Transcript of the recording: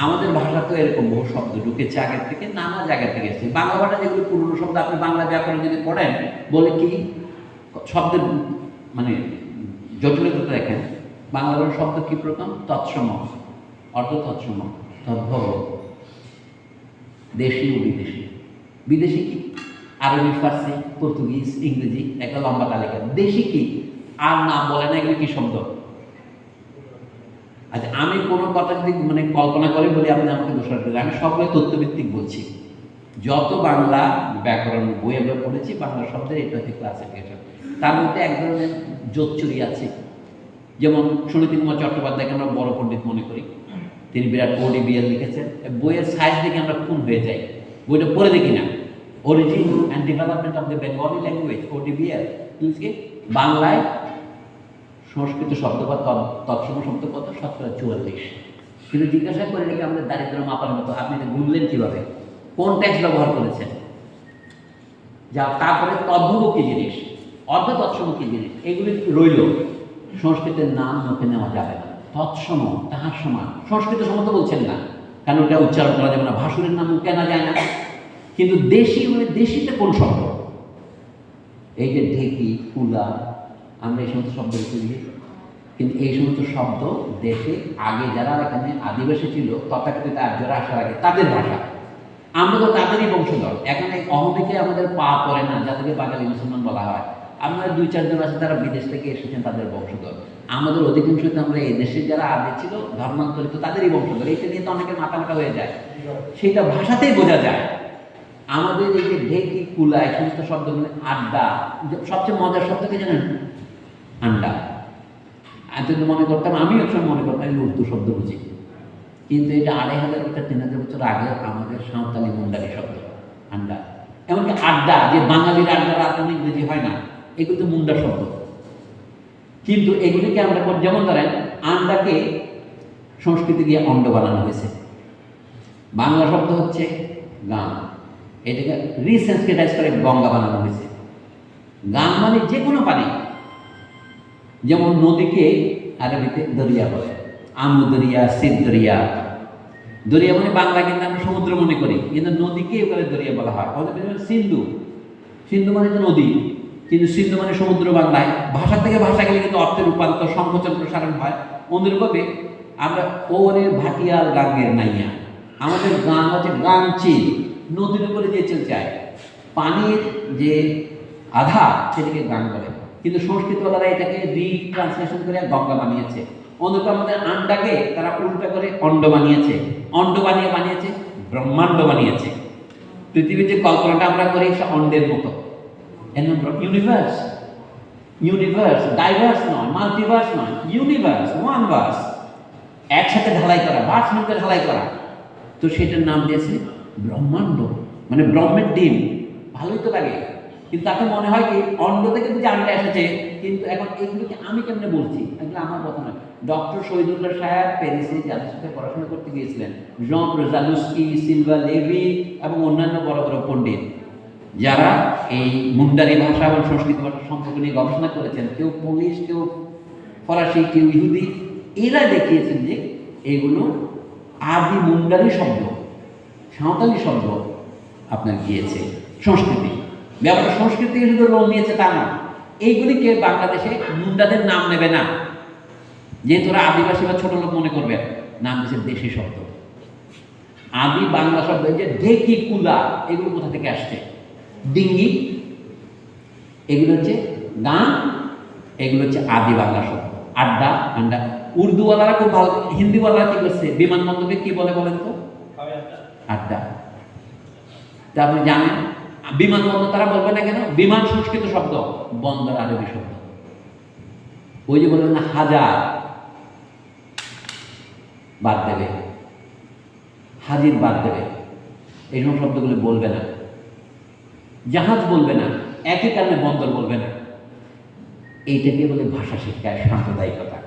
আমাদের ভাষা তো এরকম, বহু শব্দ ঢুকেছে আগের থেকে নানা জায়গা থেকে এসেছে। বাংলা ভাষা যেগুলো পুরনো শব্দ, আপনি বাংলা ব্যাকরণ যদি পড়েন, বলে কি শব্দের মানে জটিলতা দেখেন? বাংলা ভাষার শব্দ কি প্রথম? তৎসম। অর্থ তৎসম। তদ্ভব। দেশি ও বিদেশি। বিদেশি কি? আরবি, ফার্সি, পর্তুগিজ, ইংরেজি একটা লম্বা তালিকা। দেশি কি? আর নাম বলে না, এগুলো কি শব্দ? আচ্ছা আমি কোনো কথা যদি মানে কল্পনা করে বলি আপনি আমাকে দোষার করবেন। আমি সবগুলো তথ্যভিত্তিক বলছি। যত বাংলা ব্যাকরণ বই আমরা পড়েছি, বাংলা শব্দের এটা হচ্ছে ক্লাসিফিকেশন তার মধ্যে এক ধরনের জোচ্চুরি আছে। যেমন সুনীতি কুমার চট্টোপাধ্যায়কে আমরা বড় পণ্ডিত মনে করি। তিনি বিরাট ওডিবিএল লিখেছেন। বইয়ের সাইজ দেখে আমরা খুন হয়ে যাই। বইটা পড়ে দেখি না। Origin and development of the Bengali language ODBL বাংলায় সংস্কৃত শব্দ বা তৎ- তৎসম শব্দ কত? শতকরা চুয়াল্লিশ। কিন্তু জিজ্ঞাসা করে রেখে আমাদের দারিদ্র মাপার মতো, আপনি গুনলেন কীভাবে? কোন ট্যাক্স ব্যবহার করেছেন? যা তারপরে তদ্ভব কি জিনিস? অর্ধ তৎসম কি জিনিস? এগুলি রইল। সংস্কৃতের নাম মুখে নেওয়া যাবে না। তৎসম, তাহার সমান। সংস্কৃত সম তো বলছেন না। কারণ ওটা উচ্চারণ করা যাবে না? ভাসুরের নাম কেনা যায় না। কিন্তু দেশি মানে দেশিতে কোন শব্দ? এই যে ঢেকি, কুলা আমরা এই সমস্ত শব্দ বুঝি কিন্তু এই সমস্ত শব্দ দেশে আগে যারা এখানে আদিবাসী ছিল, তথাকথিত আর্যরা আসার আগে তাদের ভাষা। আমরা তো তাদেরই বংশধর। এখানে অহমিকে আমাদের পা পড়ে না, যাদেরকে বাঙালি মুসলমান বলা হয়। আমরা দুই, চারজন আছে তারা বিদেশ থেকে এসেছেন, তাদের বংশধর। আমাদের অধিকাংশ তো আমরা এই দেশে যারা আগে ছিল, ধর্মান্তরিত, তাদেরই বংশধর। এইটা নিয়ে তো অনেকের মাথা মাথা হয়ে যায়। সেটা ভাষাতেই বোঝা যায়। আমাদের এই যে ঢেকি, কুলা, এই সমস্ত শব্দগুলো, আড্ডা, সবচেয়ে মজার শব্দকে জানেন? আন্ডা এতদিন মনে করতাম, আমি একসময় মনে করতাম এই উর্দু শব্দ বুঝি। কিন্তু এটা আড়াই হাজার বছর, তিন হাজার বছর আগে আমাদের সাঁওতালি মুন্ডারি শব্দ আন্ডা এমনকি আড্ডা, যে বাঙালির আড্ডা রাত ইংরেজি হয় না, এগুলো তো মুন্ডা শব্দ। কিন্তু এগুলিকে আমরা যেমন ধরেন আন্ডাকে সংস্কৃতি দিয়ে অন্ড বানানো হয়েছে। বাংলা শব্দ হচ্ছে গান। এটাকে রিসেন্সিটাইজ করে গঙ্গা বানানো হয়েছে। গান মানে যে কোনো পানি যেমন নদীকে আরবিতে দরিয়া বলে। আমু দরিয়া, সিদ দরিয়া। দরিয়া মানে বাংলা কিন্তু আমরা সমুদ্র মনে করি, কিন্তু নদীকে এবারে দরিয়া বলা হয়। সিন্ধু। সিন্ধু মানে নদী, কিন্তু সিন্ধু মানে সমুদ্র বাংলায়। ভাষা থেকে ভাষা গেলে কিন্তু অর্থের রূপান্তর সংকোচন প্রসারণ হয়। অনুরূপভাবে আমরা ওরে ভাটিয়াল গাঙ্গের নাইয়া। আমাদের গান হচ্ছে গাংচি নদীর উপরে যে চল যায় পানির যে আধা সেটাকে গান বলে। কিন্তু সংস্কৃত সংস্কৃতওয়ালারা এটাকে রিট্রান্সলেশন করে গঙ্গা বানিয়েছে। অন্তত আমাদের আন্ডাকে তারা উল্টা করে অন্ড বানিয়েছে। অন্ড বানিয়ে বানিয়েছে, ব্রহ্মাণ্ড বানিয়েছে। পৃথিবীর যে কল্পনাটা আমরা করি, সে অন্ডের মতো। ইউনিভার্স ইউনিভার্স ডাইভার্স নয় মাল্টিভার্স নয় ইউনিভার্স ওয়ান ভার্স একসাথে ঢালাই করা ভার্স মধ্যে ঢালাই করা। তো সেটার নাম দিয়েছে ব্রহ্মাণ্ড মানে ব্রহ্মের ডিম। ভালোই তো লাগে। কিন্তু তাকে মনে হয় কি অন্য থেকে যে এসেছে, কিন্তু এখন এগুলোকে আমি কেমনে বলছি? এগুলো আমার কথা নয়। ডক্টর শহীদুল্লাহ সাহেব প্যারিসে যাদের সাথে পড়াশোনা করতে গিয়েছিলেন জন রোজালুস্কি সিলভা লেভি এবং অন্যান্য বড় বড় পণ্ডিত, যারা এই মুন্ডারি ভাষা এবং সংস্কৃত ভাষা সম্পর্কে নিয়ে গবেষণা করেছেন, কেউ পুলিশ, কেউ ফরাসি, কেউ ইহুদি, এরা দেখিয়েছেন যে এগুলো আদি মুন্ডারি শব্দ, সাঁওতালি শব্দ আপনার গিয়েছে, সংস্কৃতি। ব্যাপারটা সংস্কৃতি থেকে শুধু লোন নিয়েছে তা না এইগুলিকে বাংলাদেশে মুন্ডাদের নাম নেবে না। যেহেতু ওরা আদিবাসী বা ছোট লোক মনে করবে নাম দিয়েছে দেশি শব্দ। আদি বাংলা শব্দ যে ঢেকি কুলা এগুলো কোথা থেকে আসছে? ডিঙ্গি এগুলো হচ্ছে গান এগুলো হচ্ছে আদি বাংলা শব্দ। আড্ডা আন্ডা উর্দুওয়ালারা খুব ভালো হিন্দিওয়ালারা কি করছে? বিমানবন্দরকে কি বলে বলেন তো? আড্ডা। তা আপনি জানেন বিমানবন্দর তারা বলবে না কেন? বিমান সংস্কৃত শব্দ, বন্দর আরবি শব্দ। ওই যে বলবেন না, হাজার। বাদ দেবে। হাজির বাদ দেবে। এই সব শব্দগুলো বলবে না। জাহাজ বলবে না। একই কারণে বন্দর বলবে না। এইটাকে বলে ভাষা শিক্ষায় সাম্প্রদায়িকতা।